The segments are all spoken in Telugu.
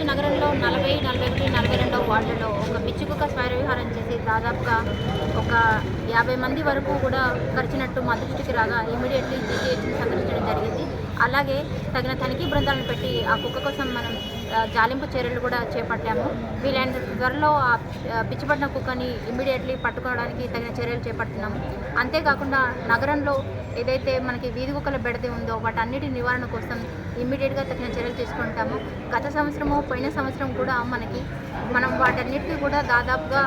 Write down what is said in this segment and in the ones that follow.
ఈరోజు నగరంలో నలభై నలభై ఒకటి నలభై రెండవ వార్డులలో ఒక పిచ్చి కుక్క స్వైర విహారం చేసి దాదాపుగా ఒక యాభై మంది వరకు కూడా ఖర్చినట్టు మా దృష్టికి రాగా ఇమీడియట్లీ జీజీహెచ్ని సందర్శించడం జరిగింది. అలాగే తగిన తనిఖీ బృందాలను పెట్టి ఆ కుక్క కోసం మనం జాలింపు చర్యలు కూడా చేపట్టాము. వీలైనంత త్వరలో ఆ ఆ, పిచ్చిపడిన కుక్కని ఇమీడియట్లీ పట్టుకోవడానికి తగిన చర్యలు చేపడుతున్నాము. అంతేకాకుండా నగరంలో ఏదైతే మనకి వీధి కుక్కల బెడద ఉందో వాటన్నిటి నివారణ కోసం ఇమ్మీడియట్గా తగిన చర్యలు తీసుకుంటాము. గత సంవత్సరము పోయిన సంవత్సరం కూడా మనకి మనం వాటన్నిటికీ కూడా దాదాపుగా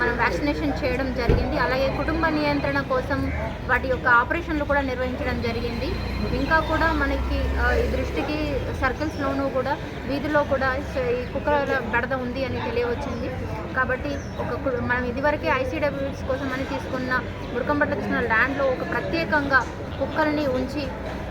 మనం వ్యాక్సినేషన్ చేయడం జరిగింది. అలాగే కుటుంబ నియంత్రణ కోసం వాటి యొక్క ఆపరేషన్లు కూడా నిర్వహించడం జరిగింది. ఇంకా కూడా మనకి ఈ దృష్టికి సర్కిల్స్లోనూ కూడా వీధిలో కూడా ఈ కుక్కల బెడద ఉంది అని తెలియవచ్చింది. కాబట్టి ఒక కు- మనం ఇదివరకే ఐసీడబ్ల్యూస్ కోసం అని తీసుకున్న ముడకంబట్ల తీసుకున్న ల్యాండ్లో ఒక ప్రత్యేకంగా కుక్కల్ని ఉంచి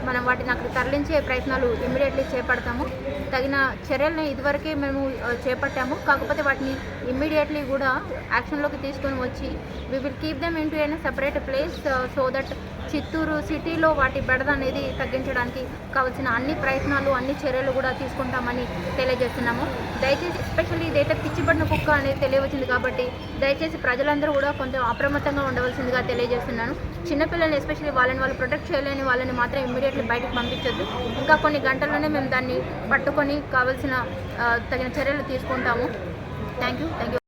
మనం వాటిని అక్కడ తరలించే ప్రయత్నాలు ఇమ్మీడియట్లీ చేపడతాము. తగిన చర్యలను ఇదివరకే మేము చేపట్టాము. కాకపోతే వాటిని ఇమ్మీడియట్లీ కూడా యాక్షన్లోకి తీసుకొని వచ్చి we will keep them into an separate place so that Chittoor సిటీలో వాటి బెడద అనేది తగ్గించడానికి కావాల్సిన అన్ని ప్రయత్నాలు అన్ని చర్యలు కూడా తీసుకుంటామని తెలియజేస్తున్నాము. దయచేసి ఎస్పెషల్లీ ఇదైతే పిచ్చిబడిన కుక్క అనేది తెలియవచ్చింది కాబట్టి దయచేసి ప్రజలందరూ కూడా కొంచెం అప్రమత్తంగా ఉండవలసిందిగా తెలియజేస్తున్నాను. చిన్నపిల్లల్ని ఎస్పెషల్లీ వాళ్ళని వాళ్ళు ప్రొటెక్ట్ చేయలేని వాళ్ళని మాత్రం ఇట్లా బయటకు పంపించొద్దు. ఇంకా కొన్ని గంటల్లోనే మేము దాన్ని పట్టుకొని కావాల్సిన ఆ, తగిన చర్యలు తీసుకుంటాము. Thank you thank you